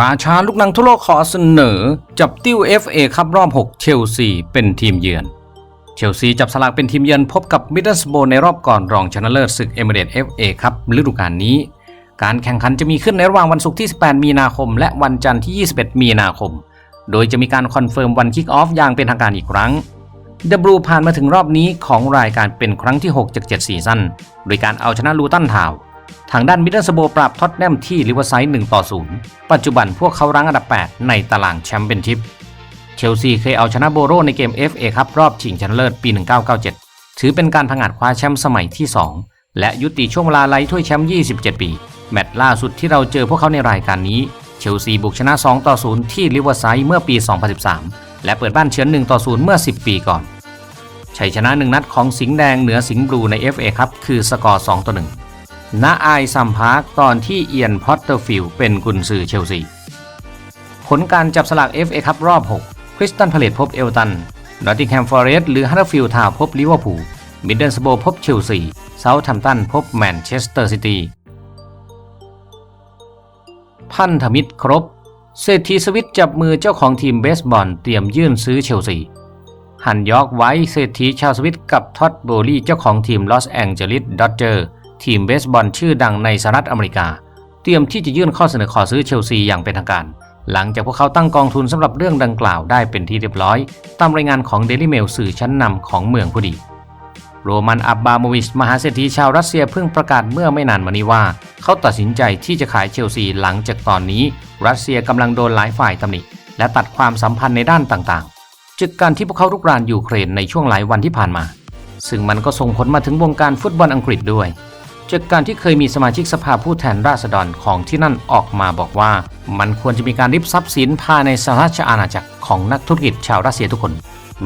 ราชาลูกนังทั่วโลกขอเสนอ จับติ้ว FA ครับรอบ 6 เชลซีเป็นทีมเยือน เชลซีจับสลากเป็นทีมเยือนพบกับมิดเดิลสโบในรอบก่อนรองชนะเลิศศึกเอเมเรต FA ครับฤดูกาลนี้ การแข่งขันจะมีขึ้นในระหว่างวันศุกร์ที่ 18 มีนาคม และวันจันทร์ที่ 21 มีนาคม โดยจะมีการคอนเฟิร์มวันคิกออฟอย่างเป็นทางการอีกครั้งเดบรูผ่านมาถึงรอบนี้ของรายการเป็นครั้งที่ 6 จาก 7 ซีซั่นโดยการเอาชนะลูตันทาว ทางด้านมิดเดิลสโบปราบท็อตแนมที่ลิเวอร์ไซด์1ต่อ 0 ปัจจุบันพวกเขารั้งอันดับ 8 ในตารางแชมเปี้ยนชิพ เชลซีเคยเอาชนะโบโรในเกม FA ครับรอบชิงชนะเลิศปี 1997 ถือเป็นการพังอาจคว้าแชมป์สมัยที่ 2 และยุติช่วงเวลาไล่ถ้วยแชมป์27 ปี แมตช์ล่าสุดที่เราเจอพวกเขาในรายการนี้ เชลซีบุกชนะ 2 ต่อ 0 ที่ลิเวอร์ไซด์เมื่อปี 2013 และเปิดบ้านเฉือน1ต่อ 0 เมื่อ 10 ปีก่อนชัยชนะหนึ่งนัดของสิงห์แดงเหนือสิงห์บลูใน FA ครับคือสกอร์2ต่อ1 ณไอายซัมพาร์คตอนที่เอียนพอตเตอร์ฟิลเป็นกุนซือเชลซี ผลการจับสลาก FA ครับรอบ 6 คริสตันพาเลตพบเอลตันนอตติงแฮมฟอร์เรสต์หรือฮัตเตอร์ฟิลด์ทาวพบลิเวอร์พูลมิดเดิลสโบพบเชลซีเซาท์แฮมตันพบแมนเชสเตอร์ซิตี้พันธมิตรครบ เศรษฐีสวิตจับมือเจ้าของทีมเบสบอลเตรียมยื่นซื้อเชลซีฮันยอกไว้เศรษฐีชาวสวิตกับท็อดโบลีเจ้าของทีมลอสแองเจลิสดอดเจอร์ ทีมเบสบอลชื่อดังในสหรัฐอเมริกา เตรียมที่จะยื่นข้อเสนอขอซื้อเชลซีอย่างเป็นทางการ หลังจากพวกเขาตั้งกองทุนสำหรับเรื่องดังกล่าวได้เป็นที่เรียบร้อย ตามรายงานของเดลิเมลสื่อชั้นนำของเมืองผู้ดี โรมันอับบาโมวิชมหาเศรษฐีชาวรัสเซียเพิ่งประกาศเมื่อไม่นานมานี้ว่า เขาตัดสินใจที่จะขายเชลซีหลังจากตอนนี้ รัสเซียกำลังโดนหลายฝ่ายตำหนิและตัดความสัมพันธ์ในด้านต่างๆจากการที่พวกเขารุกรานยูเครนในช่วงหลายวันที่ผ่านมา ซึ่งมันก็ส่งผลมาถึงวงการฟุตบอลอังกฤษด้วย จากการที่เคยมีสมาชิกสภาผู้แทนราษฎรของที่นั่นออกมาบอกว่า มันควรจะมีการริบทรัพย์สินภายในสหราชอาณาจักรของนักธุรกิจชาวรัสเซียทุกคน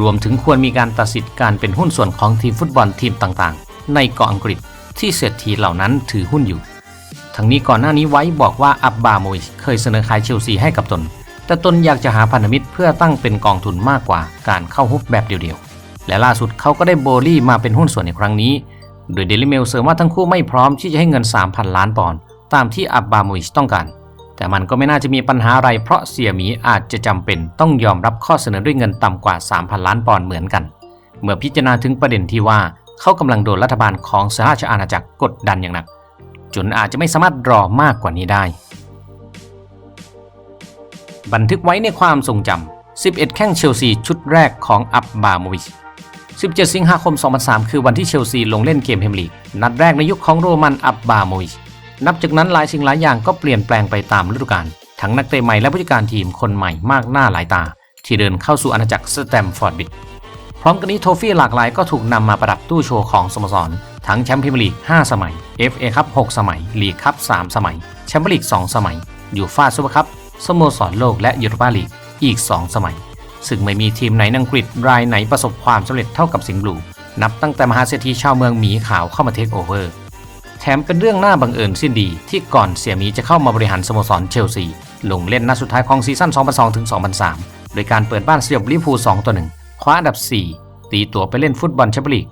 รวมถึงควรมีการตัดสิทธิ์การเป็นหุ้นส่วนของทีมฟุตบอลทีมต่างๆ ในเกาะอังกฤษที่เศรษฐีเหล่านั้นถือหุ้นอยู่ ทั้งนี้ก่อนหน้านี้ไว้บอกว่าอับบาโมวิชเคยเสนอขายเชลซีให้กับตน แต่ตนอยากจะหาพันธมิตรเพื่อตั้งเป็นกองทุนมากกว่าการเข้าฮุบแบบเดียวๆ และล่าสุดเขาก็ได้โบลี่มาเป็นหุ้นส่วนในครั้งนี้ โดยเดลิเมลเสริมว่าทั้งคู่ไม่พร้อมที่จะให้เงิน 3,000 ล้านปอนด์ตามที่อับบาโมวิชต้องการ แต่มันก็ไม่น่าจะมีปัญหาอะไรเพราะเสี่ยหมีอาจจะจำเป็นต้องยอมรับข้อเสนอด้วยเงินต่ำกว่า 3,000 ล้านปอนด์เหมือนกัน เมื่อพิจารณาถึงประเด็นที่ว่าเขากำลังโดนรัฐบาลของสหราชอาณาจักรกดดันอย่างหนัก จนอาจจะไม่สามารถรอมากกว่านี้ได้ บันทึกไว้ในความทรงจำ11 แข้งเชลซีชุดแรกของอับบาโมวิช 17 สิงหาคม 2003 คือวันที่เชลซีลงเล่นเกมเพมลีก นัดแรกในยุคของโรมันอับบาโมวิชนับจากนั้นหลายสิ่งหลายอย่างก็เปลี่ยนแปลงไปตามฤดูกาลทั้งนักเตะใหม่และผู้จัดการทีมคนใหม่มากหน้าหลายตา ที่เดินเข้าสู่อาณาจักรสแตมฟอร์ดบิดพร้อมกันนี้โทฟี่หลากหลายก็ถูกนำมาประดับตู้โชว์ของสโมสร ทั้งแชมป์พรีเมียร์ลีก 5 สมัย FA คัพ 6 สมัย ลีกคัพ 3 สมัย แชมเปี้ยนลีก 2 สมัย ยูฟ่าซูเปอร์คัพ สโมสรโลกและยูโรปาลีก อีก 2 สมัย ซึ่งไม่มีทีมไหนนอังกฤษรายไหนประสบความสำเร็จเท่ากับสิงห์บลู นับตั้งแต่มหาเศรษฐีชาวเมืองหมีขาวเข้ามาเทคโอเวอร์แถมเป็นเรื่องน่าบังเอิญสิ้นดี ที่ก่อนเสียหมีจะเข้ามาบริหารสโมสรเชลซี ลงเล่นนัดสุดท้ายของซีซั่น 2002ถึง2003 โดยการเปิดบ้านสยบลิเวอร์พูล2ต่อ1คว้าอันดับ 4 ตีตัวไปเล่นฟุตบอลแชมเปี้ยนลีก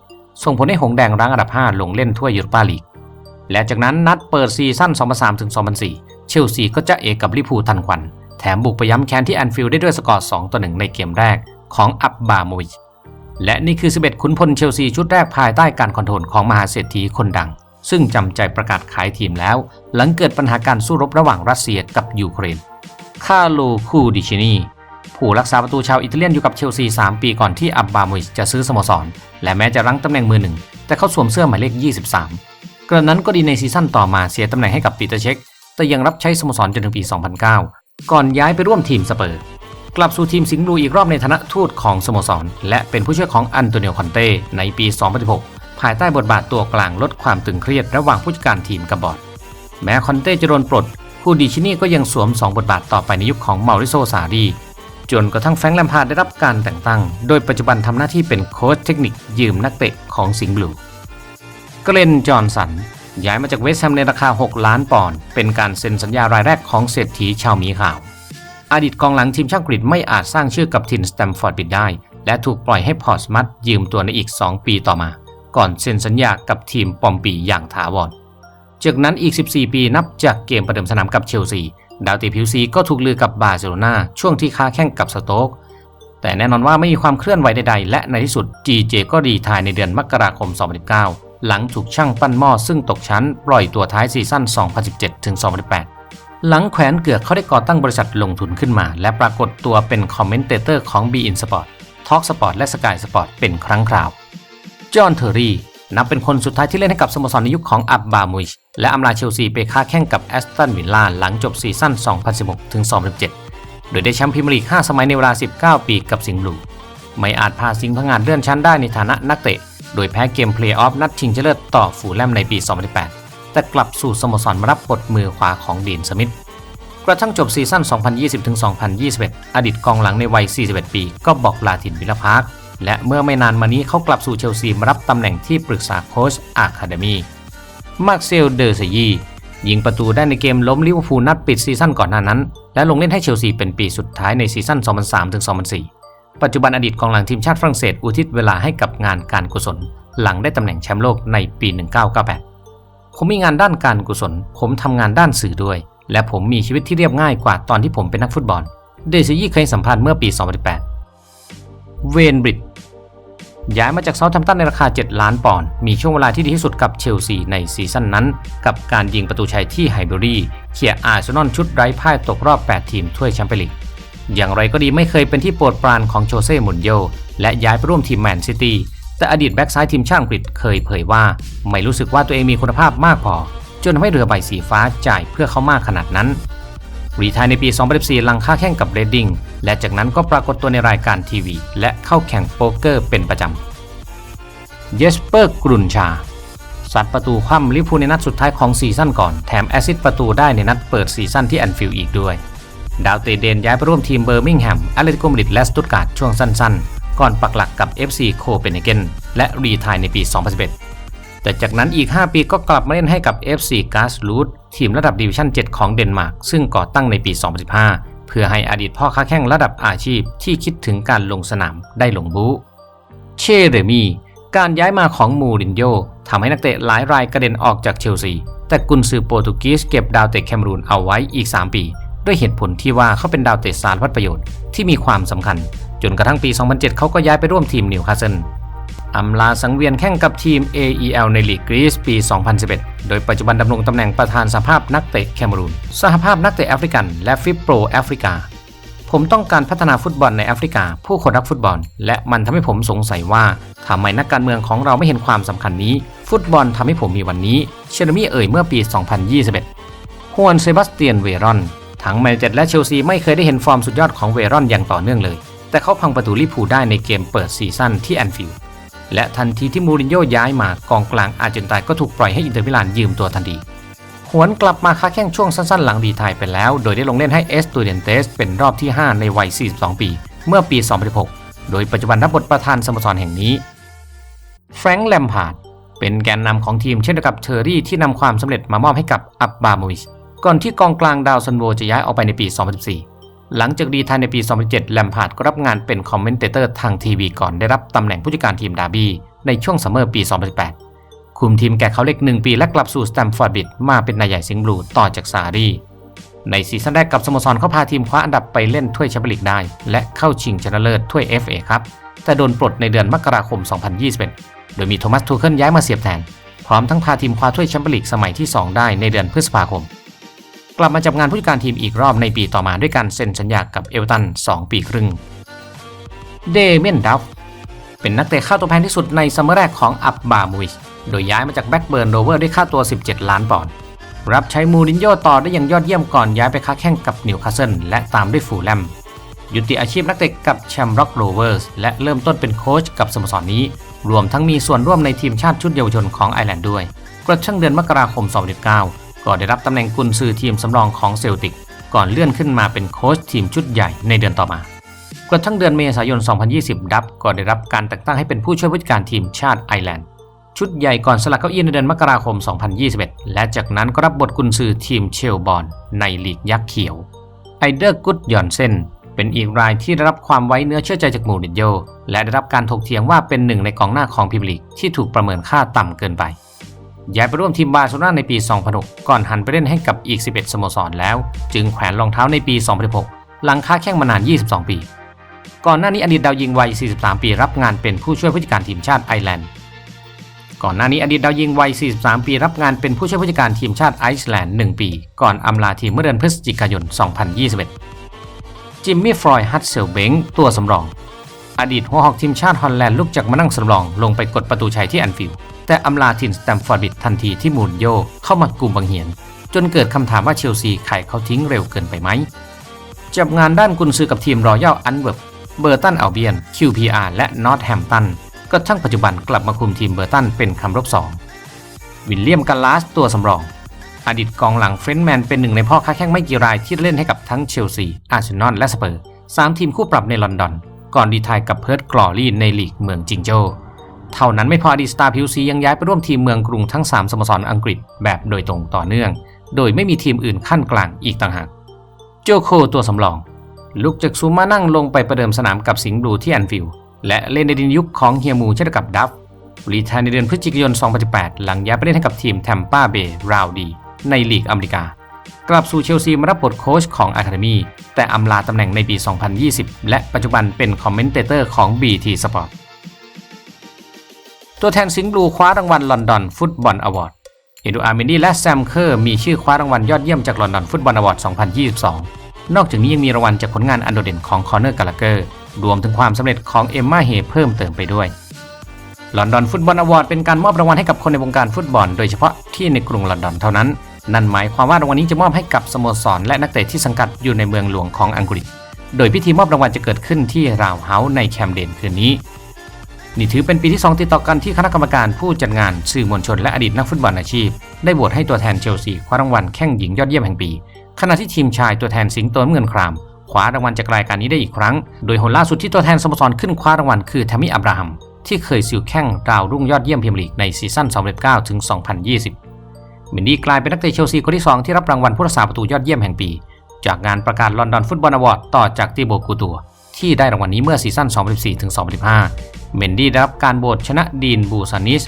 ส่งผลให้หงแดงรั้งอันดับ 5 ลงเล่นถ้วยยูโรปาลีก และจากนั้นนัดเปิดซีซั่น2003ถึง2004 เชลซีก็จะเอกกับลิเวอร์พูลทันควัน แถมบุกไปย้ำแค้นที่แอนฟิลด์ได้ด้วยสกอร์ 2 ต่อ 1 ในเกมแรกของอับบาโมวิชและนี่คือ 11 ขุนพลเชลซีชุดแรกภายใต้การคอนโทรลของมหาเศรษฐีคนดัง ซึ่งจำใจประกาศขายทีมแล้ว หลังเกิดปัญหาการสู้รบระหว่างรัสเซียกับยูเครน คาโลคูดิชินีผู้รักษาประตูชาวอิตาเลียนอยู่กับเชลซี 3 ปีก่อนที่อับบาโมวิชจะซื้อสโมสร และแม้จะรั้งตำแหน่งมือหนึ่งแต่เขาสวมเสื้อหมายเลข 23 กระนั้นก็ดีในซีซั่นต่อมาเสียตำแหน่งให้กับปีเตอร์เช็คแต่ยังรับใช้สโมสรจนถึงปี 2009 ก่อนย้ายไปร่วมทีมสเปอร์ กลับสู่ทีมสิงห์บลูอีกรอบในฐานะทูตของสโมสร และเป็นผู้ช่วยของอันโตเนิโอคอนเต้ในปี 2016 ภายใต้บทบาทตัวกลางลดความตึงเครียดระหว่างผู้จัดการทีมกับบอร์ดแม้คอนเต้จะโดนปลดคูดิชินี่ก็ยังสวม 2 บทบาทต่อไปในยุคของเมาริโซซารีจนกระทั่งแฟรงแลมพาได้รับการแต่งตั้ง โดยปัจจุบันทำหน้าที่เป็นโค้ชเทคนิคยืมนักเตะของสิงห์บลูเกรนจอห์นสัน ย้ายมาจากเวสต์แฮมในราคา 6 ล้านปอนด์เป็นการเซ็นสัญญารายแรกของเศรษฐีชาวมีข่าว อดีตกองหลังทีมชาติอังกฤษไม่อาจสร้างชื่อกับทีมสแตมฟอร์ดบิดได้ และถูกปล่อยให้พอร์สมัตยืมตัวในอีก 2 ปีต่อมา ก่อนเซ็นสัญญากับทีมปอมปีอย่างถาวรจากนั้นอีก 14 ปีนับจากเกมประเดิมสนามกับเชลซีดาวเตะผิวสีก็ถูกลือกับบาร์เซโลนาช่วงที่ค้าแข่งกับสโต๊กแต่แน่นอนว่าไม่มีความเคลื่อนไหวใดๆ และในที่สุด GJ ก็รีทายในเดือนมกราคม 2019 หลังถูกช่างปั้นหม้อซึ่งตกชั้นปล่อยตัวท้ายซีซั่น 2017-2018 หลังแขวนเกือกเขาได้ก่อตั้งบริษัทลงทุนขึ้นมา และปรากฏตัวเป็นคอมเมนเตเตอร์ของ b i n Sport Talk Sport และ Sky Sport เป็นครั้งคราว จอห์นเทอร์รีนับเป็นคนสุดท้ายที่เล่นให้กับสโมสรในยุคของอับบามุชและอำลาเชลซีไปค้าแข่งกับแอสตันวิลล่าหลังจบซีซั่น 2016-2017 โดยได้แชมป์พรีเมียร์ลีก 5 สมัยในเวลา 19 ปีกับสิงห์บลู ไม่อาจพาสิงห์พังงานเลื่อนชั้นได้ในฐานะนักเตะ โดยแพ้เกมเพลย์ออฟนัดชิงชนะเลิศต่อฟูลแลมในปี 2018 แต่กลับสู่สโมสรมารับบทมือขวาของดีนสมิธกระทั่งจบซีซั่น 2020-2021 อดีตกองหลังในวัย 41 ปี ก็บอกลาถิ่นวิลพาร์คและเมื่อไม่นานมานี้เขากลับสู่เชลซีมารับตำแหน่งที่ปรึกษาโค้ชอาคาเดมีมาร์เซลเดอร์ซยียิงประตูได้ในเกมล้มลิเวอร์พูลนัดปิดซีซั่นก่อนหน้านั้น และลงเล่นให้เชลซีเป็นปีสุดท้ายในซีซั่น 2003-2004 ปัจจุบันอดีตกองหลังทีมชาติฝรั่งเศสอุทิศเวลาให้กับงานการกุศล หลังได้ตำแหน่งแชมป์โลกในปี 1998 ผมมีงานด้านการกุศล ผมทำงานด้านสื่อด้วย และผมมีชีวิตที่เรียบง่ายกว่าตอนที่ผมเป็นนักฟุตบอล เดซยี่เคยสัมภาษณ์เมื่อปี 2018 เวนบริดย้ายมาจากเซาท์แฮมป์ตันในราคา 7 ล้านปอนด์ มีช่วงเวลาที่ดีที่สุดกับเชลซีในซีซั่นนั้น กับการยิงประตูชัยที่ไฮเบอรี่เขี่ยอาร์เซนอลชุดไร้พ่ายตกรอบ 8 ทีมถ้วยแชมเปี้ยนลีก อย่างไรก็ดีไม่เคยเป็นที่โปรดปรานของโจเซ่มุนโยและย้ายไปร่วมทีมแมนซิตี้แต่อดีตแบ็กซ้ายทีมชาติอังกฤษเคยเผยว่า ไม่รู้สึกว่าตัวเองมีคุณภาพมากพอ จนทำให้เรือใบสีฟ้าจ่ายเพื่อเขามากขนาดนั้น รีทายในปี 2014 หลังค่าแข่งกับเรดดิงและจากนั้นก็ปรากฏตัวในรายการทีวี และเข้าแข่งโป๊กเกอร์เป็นประจำเยสเปอร์กรุนชาสัตว์ประตูคว่ำลิเวอร์พูในนัดสุดท้ายของซีซั่นก่อน แถมแอซิสประตูได้ในนัดเปิดซีซั่นที่แอนฟิลด์อีกด้วย ดาวเตเดนย้ายไปร่วมทีมเบอร์มิงแฮมอเลติโกมาดริดและสตุตการ์ดช่วงสั้นๆ ก่อนปักหลักกับ FC โคเปนเฮเกนและรีไทายในปี 2011 แต่จากนั้นอีก 5 ปีก็กลับมาเล่นให้กับ FC g a s l u d ทีมระดับดิวิชั่น 7 ของเดนมาร์กซึ่งก่อตั้งในปี 2015 เพื่อให้อดีตพ่อค้าแข่งระดับอาชีพที่คิดถึงการลงสนามได้ลงบู๊เชเรมีการย้ายมาของมูรินโญ่ทำให้นักเตะหลายรายกระเด็นออกจากเชลซีแต่กุนซือโปรตุกีสเก็บดาวเตะแคมรูนเอาไว้อีก 3 ปี ด้วยเหตุผลที่ว่าเขาเป็นดาวเตะสารพัดประโยชน์ที่มีความสำคัญ จนกระทั่งปี 2007 เขาก็ย้ายไปร่วมทีมนิวคาสเซิลอำลาสังเวียนแข่งกับทีม AEL ในลีกกรีซปี 2011 โดยปัจจุบันดำรงตำแหน่งประธานสหภาพนักเตะแคมรูน สหภาพนักเตะแอฟริกัน และฟิปโปรแอฟริกา ผมต้องการพัฒนาฟุตบอลในแอฟริกา ผู้คนรักฟุตบอล และมันทำให้ผมสงสัยว่าทำไมนักการเมืองของเราไม่เห็นความสำคัญนี้ ฟุตบอลทำให้ผมมีวันนี้ เชลมี่เอ่ยเมื่อปี 2021ฮวนเซบาสเตียนเวรอน ทั้งแมนเชสเตอร์และเชลซีไม่เคยได้เห็นฟอร์มสุดยอดของเวรอนอย่างต่อเนื่องเลย แต่เขาพังประตูลิพูได้ในเกมเปิดซีซั่นที่แอนฟิลด์และทันทีที่มูรินโญ่ย้ายมากองกลางอาร์เจนตินก็ถูกปล่อยให้อินเตอร์มิลานยืมตัวทันทีหวนกลับมาค้าแข่งช่วงสั้นๆ หลังรีไทายไปแล้ว โดยได้ลงเล่นให้เอสตูเดนเตสเป็นรอบที่ 5 ในวัย 42 ปี เมื่อปี 2016 โดยปัจจุบันรับบทประธานสโมสรแห่งนี้ แฟรงค์แลมพาร์ดเป็นแกนนำของทีมเช่นเดียวกับเทอร์รี่ที่นำความสำเร็จมามอบให้กับอับบาโมวิช ก่อนที่กองกลางดาวซันโวจะย้ายออกไปในปี 2014 หลังจากรีไทายในปี 2007แลมพาร์ดก็รับงานเป็นคอมเมนเตเตอร์ทางทีวีก่อนได้รับตำแหน่งผู้จัดการทีมดาร์บี้ในช่วงซัมเมอร์ปี 2018 คุมทีมแก่เขาเล็ก1ปีและกลับสู่สแตมฟอร์ดบิดมาเป็นนายใหญ่สิงห์บลูต่อจากซารีในซีซั่นแรกกับสโมสรเขาพาทีมคว้าอันดับไปเล่นถ้วยแชมเปี้ยนลีกได้ และเข้าชิงชนะเลิศถ้วย FA ครับ แต่โดนปลดในเดือนมกราคม 2021 โดยมีโทมัสทูเคิลย้ายมาเสียบแทน พร้อมทั้งพาทีมคว้าถ้วยแชมเปี้ยนลีกสมัยที่ 2 ได้ในเดือนพฤษภาคม กลับมาจับงานผู้จัดการทีมอีกรอบในปีต่อมาด้วยการเซ็นสัญญากับเอเวตัน 2 ปีครึ่ง เดเมนดัฟเป็นนักเตะค่าตัวแพงที่สุดในซัมเมอร์แรกของอับบามูวิชโดยย้ายมาจากแบ็กเบิร์นโรเวอร์ด้วยค่าตัว 17 ล้านปอนด์รับใช้มูรินโญ่ต่อได้อย่างยอดเยี่ยมก่อนย้ายไปค้าแข่งกับนิวคาสเซิลและตามด้วยฟูลแลมยุติอาชีพนักเตะกับแชมป์ร็อกโรเวอร์สและเริ่มต้นเป็นโค้ชกับสโมสรนี้ รวมทั้งมีส่วนร่วมในทีมชาติชุดเยาวชนของไอร์แลนด์ด้วย กระทั่งเดือนมกราคม 2019 ก็ได้รับตำแหน่งกุนซือทีมสำรองของเซลติก ก่อนเลื่อนขึ้นมาเป็นโค้ชทีมชุดใหญ่ในเดือนต่อมากระทั่งเดือนเมษายน 2020 ดับก็ได้รับการแต่งตั้งให้เป็นผู้ช่วยผู้จัดการทีมชาติไอร์แลนด์ ชุดใหญ่ก่อนสลักเก้าอี้ในเดือนมกราคม 2021 และจากนั้นก็รับบทกุนซือทีมเชลบอลในลีกยักษ์เขียวไอเดอร์กุดยอนเซนเป็นอีกรายที่ได้รับความไว้เนื้อเชื่อใจจากมูรินโญ่และได้รับการถกเถียงว่าเป็นหนึ่งในกองหน้าของพรีเมียร์ลีกที่ถูกประเมินค่าต่ำเกินไป ย้ายไปร่วมทีมบาร์เซโลนาในปี 2006 ก่อนหันไปเล่นให้กับอีก 11 สโมสรแล้ว จึงแขวนรองเท้าในปี 2016 หลังค้าแข่งมานาน 22 ปี ก่อนหน้านี้อดีตดาวยิงวัย 43 ปีรับงานเป็นผู้ช่วยผู้จัดการทีมชาติไอร์แลนด์ ก่อนหน้านี้อดีตดาวยิงวัย 43 ปีรับงานเป็นผู้ช่วยผู้จัดการทีมชาติไอซ์แลนด์ 1 ปี ก่อนอำลาทีมเมื่อเดือนพฤศจิกายน 2021 จิมมี่ฟรอยด์ฮัตเซลเบงตัวสำรอง อดีตหัวหอกทีมชาติฮอลแลนด์ลุกจากมานั่งสำรองลงไปกดประตูชัยที่แอนฟิลด์ แต่อำลาทินสแตมฟอร์ดบิดทันทีที่มูนโยเข้ามากลุ่มบังเหียน จนเกิดคำถามว่าเชลซีขายเขาทิ้งเร็วเกินไปไหมจับงานด้านกุนซือกับทีมรอยัลอันเวิร์บเบอร์ตันอัลเบียน QPR และนอตแฮมตันกระทั่งปัจจุบันกลับมาคุมทีมเบอร์ตันเป็นคำรบสองวิลเลียมกาลาสตัวสำรอง อดีตกองหลังเฟรนด์แมนเป็นหนึ่งในพ่อค้าแข้งไม่กี่รายที่เล่นให้กับทั้งเชลซี อาร์เซนอลและสเปอร์สามทีมคู่ปรับในลอนดอน ก่อนดีทายกับเพิร์ดกลอรี่ในลีกเมืองจิงโจ้ เท่านั้นไม่พออดีตสตาร์พิวซียังย้ายไปร่วมทีมเมืองกรุงทั้ง 3สโมสรอังกฤษแบบโดยตรงต่อเนื่อง โดยไม่มีทีมอื่นขั้นกลางอีกต่างหากโจโคตัวสำรอง ลุกจากซูมานั่งลงไปประเดิมสนามกับสิงห์บลูที่แอนฟิลด์และเล่นในดินยุคของเฮียมูเช่นกับดัฟรีทายในเดือนพฤศจิกายน 2018 หลังย้ายไปเล่นให้กับทีมแทมปาเบย์ราวดีในลีกอเมริกา กลับสู่เชลซีมารับบทโค้ชของอะคาเดมีแต่อำลาตำแหน่งในปี 2020 และปัจจุบันเป็นคอมเมนเตเตอร์ของ BT Sport ตัวแทนสิงห์บลูคว้ารางวัลลอนดอนฟุตบอลอวอร์ดเอดูอาร์เมนดีและแซมเคอร์มีชื่อคว้ารางวัลยอดเยี่ยมจากลอนดอนฟุตบอลอวอร์ด 2022 นอกจากนี้ยังมีรางวัลจากผลงานอันโดดเด่นของคอนเนอร์กาลาเกอร์ รวมถึงความสำเร็จของเอมมาเฮเพิ่มเติมไปด้วยลอนดอนฟุตบอลอวอร์ดเป็นการมอบรางวัลให้กับคนในวงการฟุตบอล โดยเฉพาะที่ในกรุงลอนดอนเท่านั้น นั่นหมายความว่ารางวัลนี้จะมอบให้กับสโมสร และนักเตะที่สังกัดอยู่ในเมืองหลวงของอังกฤษ โดยพิธีมอบรางวัลจะเกิดขึ้นที่ราวเฮาส์ในแคมเดนคืนนี้ นี่ถือเป็นปีที่ 2 ติดต่อกันที่คณะกรรมการผู้จัดงานสื่อมวลชนและอดีตนักฟุตบอลอาชีพ ได้โหวตให้ตัวแทนเชลซีคว้ารางวัลแข้งหญิงยอดเยี่ยมแห่งปี ขณะที่ทีมชายตัวแทนสิงโตเงินครามคว้ารางวัลจากรายการนี้ได้อีกครั้ง โดยหนล่าสุดที่ตัวแทนสโมสรขึ้นคว้ารางวัลคือแทมมี่อับราฮัมที่เคยซิวแข้งดาวรุ่งยอดเยี่ยมพรีเมียร์ลีกในซีซั่น2019ถึง2020มินดี้กลายเป็นนักเตะเชลซีคนที่ 2 ที่รับรางวัลผู้รักษาประตูยอดเยี่ยมแห่งปี จากงานประกาศลอนดอนฟุตบอลอวอร์ดต่อจากติโบกูตัวที่ได้รางวัลนี้เมื่อซีซั่น2014-2015 เมนดี้ได้รับการโหวตชนะดีนบูซานิส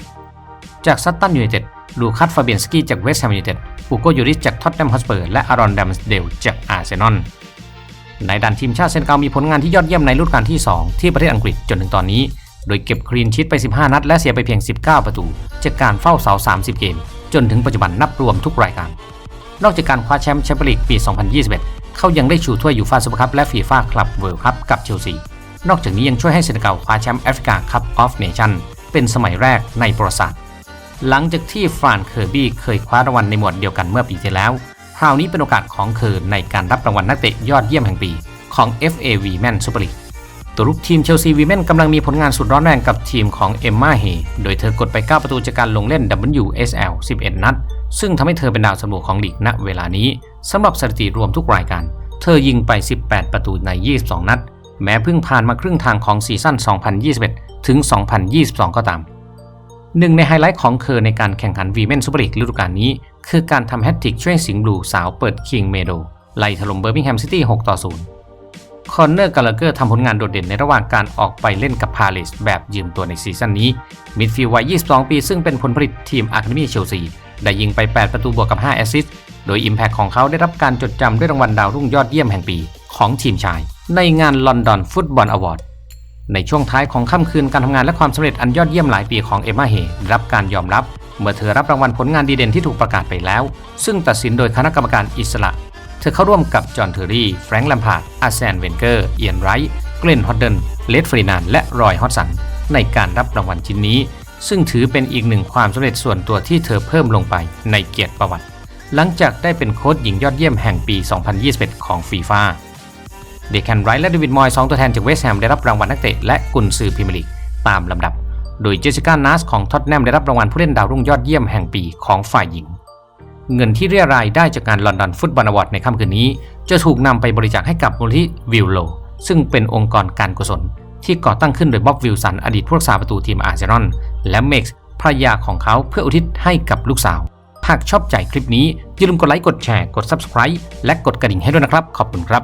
จากซัตตันยูไนเต็ด ลูคัสฟาเบียนสกี้จากเวสต์แฮมยูไนเต็ด อูโกยูริสจากท็อตแนมฮอสเปอร์ และอารอนดัมสเดลจากอาร์เซนอล ในด้านทีมชาติเซนเกามีผลงานที่ยอดเยี่ยมในฤดูกาลที่ 2 ที่ประเทศอังกฤษจนถึงตอนนี้ โดยเก็บคลีนชีตไป 15 นัด และเสียไปเพียง 19 ประตู จากการเฝ้าเสา 30 เกม จนถึงปัจจุบันนับรวมทุกรายการ นอกจากการคว้าแชมป์แชมเปี้ยนลีกปี 2021 เขายังได้ชูถ้วยยูฟ่าซูเปอร์คัพและฟีฟ่าคลับเวิลด์คัพกับเชลซี นอกจากนี้ยังช่วยให้เซนเกาคว้าแชมป์แอฟริกาคัพออฟเนชั่นเป็นสมัยแรกในประวัติศาสตร์ หลังจากที่ฟรานเคอร์บี้เคยคว้ารางวัลในหมวดเดียวกันเมื่อปีที่แล้ว คราวนี้เป็นโอกาสของเคอร์ในการรับรางวัลนักเตะยอดเยี่ยมแห่งปีของ FA Women Super League ตัวรุกทีมเชลซีวีแมนกำลังมีผลงานสุดร้อนแรงกับทีมของเอมมาเฮโดยเธอกดไป 9 ประตูจากการลงเล่น WSL 11 นัด ซึ่งทำให้เธอเป็นดาวซันโวของลีกณเวลานี้สำหรับสถิติรวมทุกรายการ เธอยิงไป 18 ประตูใน 22 นัด แม้เพิ่งผ่านมาครึ่งทางของซีซั่น 2021 ถึง 2022 ก็ตาม หนึ่งในไฮไลท์ของเธอในการแข่งขันวีแมนซูเปอร์ลีกฤดูกาลนี้ คือการทำแฮตทริกช่วยสิงห์บลูสาวเปิดคิงเมโดไล่ถล่มเบอร์มิงแฮมซิตี้ 6 ต่อ 0 คอนเนอร์กาลเกอร์ทำผลงานโดดเด่นในระหว่างการออกไปเล่นกับพาเลสแบบยืมตัวในซีซั่นนี้ มิดฟิลด์วัย 22 ปี ซึ่งเป็นผลผลิตทีมอะคาเดมี่เชลซีได้ยิงไป 8 ประตูบวกกับ 5 แอสซิสต์ โดย Impact ของเขาได้รับการจดจำด้วยรางวัลดาวรุ่งยอดเยี่ยมแห่งปีของทีมชาย ในงานลอนดอนฟุตบอลอวอร์ดในช่วงท้ายของค่ำคืนการทำงานและความสำเร็จอันยอดเยี่ยมหลายปีของเอมมาเฮรับการยอมรับ เมื่อเธอรับรางวัลผลงานดีเด่นที่ถูกประกาศไปแล้ว ซึ่งตัดสินโดยคณะกรรมการอิสระ เธอเข้าร่วมกับจอห์นเทอร์รี่ แฟรงค์แลมพาร์ดอาแซนเวนเกอร์ เอียนไรท์เกลนฮอดเดนเลดฟรีนานและรอยฮอตสันในการรับรางวัลชิ้นนี้ ซึ่งถือเป็นอีกหนึ่งความสำเร็จส่วนตัวที่เธอเพิ่มลงไปในเกียรติประวัติ หลังจากได้เป็นโค้ชหญิงยอดเยี่ยมแห่งปี 2021 ของฟีฟ่า เดแคนไรท์และเดวิดมอยสองตัวแทนจากเวสต์แฮมได้รับรางวัลนักเตะและกุนซือพรีเมียร์ลีกตามลำดับ โดยเจสสิก้านัสของท็อตแนมได้รับรางวัลผู้เล่นดาวรุ่งยอดเยี่ยมแห่งปีของฝ่ายหญิง เงินที่เรียรายได้จากการลอนดอนฟุตบอลอวอร์ดในค่ำคืนนี้ จะถูกนำไปบริจาคให้กับมูลที่วิลโล ซึ่งเป็นองค์กรการกุศล ที่ก่อตั้งขึ้นโดยบ๊อบวิลสันอดีตผู้รักษาประตูทีมอาร์เซนอลและเม็กซ์ภรรยาของเขาเพื่ออุทิศให้กับลูกสาวหากชอบใจคลิปนี้อย่าลืมกดไลค์กดแชร์กด Subscribe และกดกระดิ่งให้ด้วยนะครับ ขอบคุณครับ